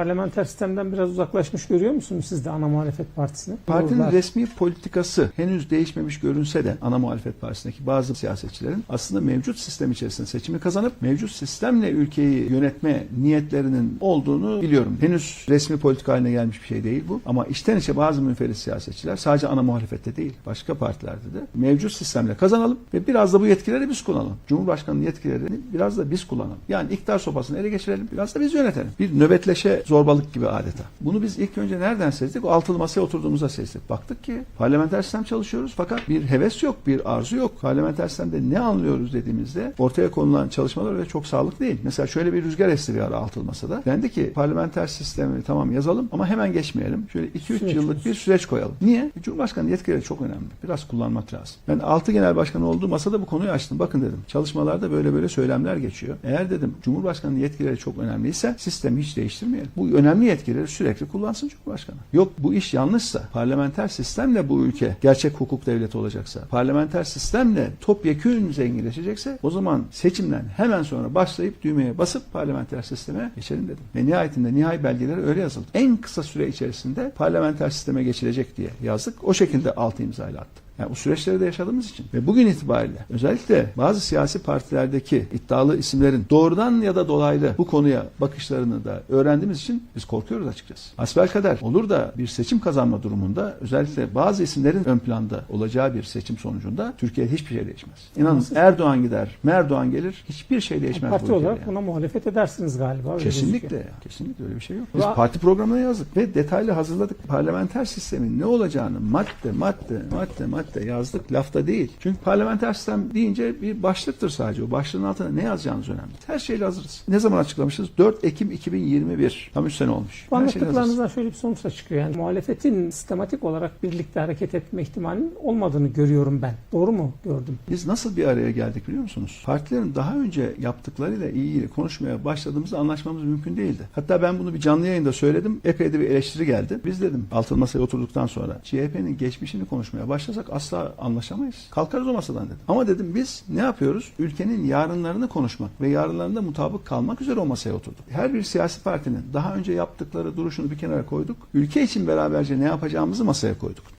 Parlamenter sistemden biraz uzaklaşmış görüyor musunuz siz de ana muhalefet partisini? Partinin Doğrular. resmi politikası henüz değişmemiş görünse de ana muhalefet partisindeki bazı siyasetçilerin aslında mevcut sistem içerisinde seçimi kazanıp mevcut sistemle ülkeyi yönetme niyetlerinin olduğunu biliyorum. Henüz resmi politika haline gelmiş bir şey değil bu. Ama içten içe bazı münferit siyasetçiler sadece ana muhalefette değil başka partilerde de mevcut sistemle kazanalım ve biraz da bu yetkileri biz kullanalım. Cumhurbaşkanının yetkilerini biraz da biz kullanalım. Yani iktidar sopasını ele geçirelim biraz da biz yönetelim. Bir nöbetleşe zorbalık gibi adeta. Bunu biz ilk önce nereden sezdik? O altılı masaya oturduğumuzda sezdik. Baktık ki parlamenter sistem çalışıyoruz fakat bir heves yok, bir arzu yok. Parlamenter sistemde ne anlıyoruz dediğimizde ortaya konulan çalışmalar öyle çok sağlıklı değil. Mesela şöyle bir rüzgar esti bir ara altılı masada. Dendi ki parlamenter sistemi tamam yazalım ama hemen geçmeyelim. Şöyle 2-3 Süreç yıllık bir süreç koyalım. Niye? Cumhurbaşkanı yetkileri çok önemli. Biraz kullanmak lazım. Ben 6 genel başkanı olduğu masada bu konuyu açtım. Bakın dedim çalışmalarda böyle böyle söylemler geçiyor. Eğer dedim Cumhurbaşkanının yetkileri çok önemliyse sistemi hiç değiştirmeyelim. Bu önemli yetkileri sürekli kullansın Cumhurbaşkanı. Yok bu iş yanlışsa, parlamenter sistemle bu ülke gerçek hukuk devleti olacaksa, parlamenter sistemle topyekün zenginleşecekse o zaman seçimden hemen sonra başlayıp düğmeye basıp parlamenter sisteme geçelim dedim. Ve nihayetinde nihai belgeleri öyle yazıldı. En kısa süre içerisinde parlamenter sisteme geçilecek diye yazdık. O şekilde altı imzayla attık. Yani bu süreçleri de yaşadığımız için ve bugün itibariyle özellikle bazı siyasi partilerdeki iddialı isimlerin doğrudan ya da dolaylı bu konuya bakışlarını da öğrendiğimiz için biz korkuyoruz açıkçası. Asbelkader olur da bir seçim kazanma durumunda özellikle bazı isimlerin ön planda olacağı bir seçim sonucunda Türkiye'de hiçbir şey değişmez. İnanın? Erdoğan gider, Merdoğan gelir hiçbir şey değişmez Parti olarak yani. buna muhalefet edersiniz galiba. Kesinlikle ya. Kesinlikle öyle bir şey yok. Biz Va- parti programına yazdık ve detaylı hazırladık. Parlamenter sistemin ne olacağını madde madde madde madde yazdık. Lafta değil. Çünkü parlamenter sistem deyince bir başlıktır sadece. O başlığın altına ne yazacağınız önemli. Her şeyle hazırız. Ne zaman açıklamışız? 4 Ekim 2021. Tam 3 sene olmuş. Bu anlattıklarınızdan şöyle bir sonuç da çıkıyor. Yani muhalefetin sistematik olarak birlikte hareket etme ihtimalinin olmadığını görüyorum ben. Doğru mu gördüm? Biz nasıl bir araya geldik biliyor musunuz? Partilerin daha önce yaptıklarıyla ilgili konuşmaya başladığımızda anlaşmamız mümkün değildi. Hatta ben bunu bir canlı yayında söyledim. Epey de bir eleştiri geldi. Biz dedim altın masaya oturduktan sonra CHP'nin geçmişini konuşmaya başlasak asla anlaşamayız. Kalkarız o masadan dedim. Ama dedim biz ne yapıyoruz? Ülkenin yarınlarını konuşmak ve yarınlarında mutabık kalmak üzere o masaya oturduk. Her bir siyasi partinin daha önce yaptıkları duruşunu bir kenara koyduk. Ülke için beraberce ne yapacağımızı masaya koyduk.